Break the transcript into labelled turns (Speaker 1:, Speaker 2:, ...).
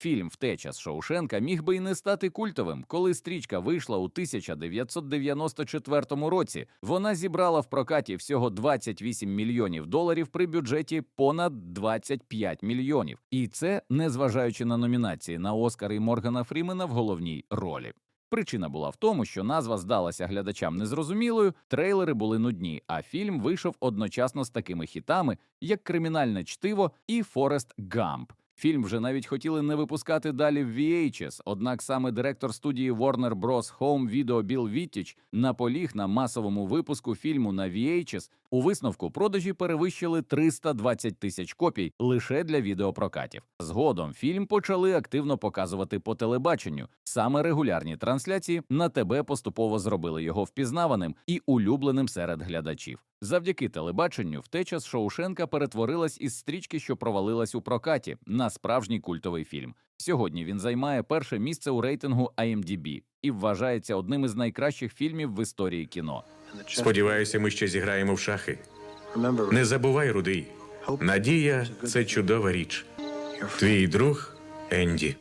Speaker 1: Фільм Втеча з Шоушенка міг би і не стати культовим. Коли стрічка вийшла у 1994 році, вона зібрала в прокаті всього 28 мільйонів доларів при бюджеті понад 25 мільйонів. І це незважаючи на номінації на Оскар і Моргана Фрімена в головній ролі. Причина була в тому, що назва здалася глядачам незрозумілою, трейлери були нудні, а фільм вийшов одночасно з такими хітами, як Кримінальне чтиво і Форест Гамп. Фільм вже навіть хотіли не випускати далі в VHS, однак саме директор студії Warner Bros. Home Video Біл Віттіч наполіг на масовому випуску фільму на VHS. У висновку продажі перевищили 320 тисяч копій лише для відеопрокатів. Згодом фільм почали активно показувати по телебаченню. Саме регулярні трансляції на ТБ поступово зробили його впізнаваним і улюбленим серед глядачів. Завдяки телебаченню втеча з Шоушенка перетворилась із стрічки, що провалилась у прокаті, на справжній культовий фільм. Сьогодні він займає перше місце у рейтингу IMDb і вважається одним із найкращих фільмів в історії кіно.
Speaker 2: Сподіваюся, ми ще зіграємо в шахи. Не забувай, рудий. Надія це чудова річ. Твій друг Енді.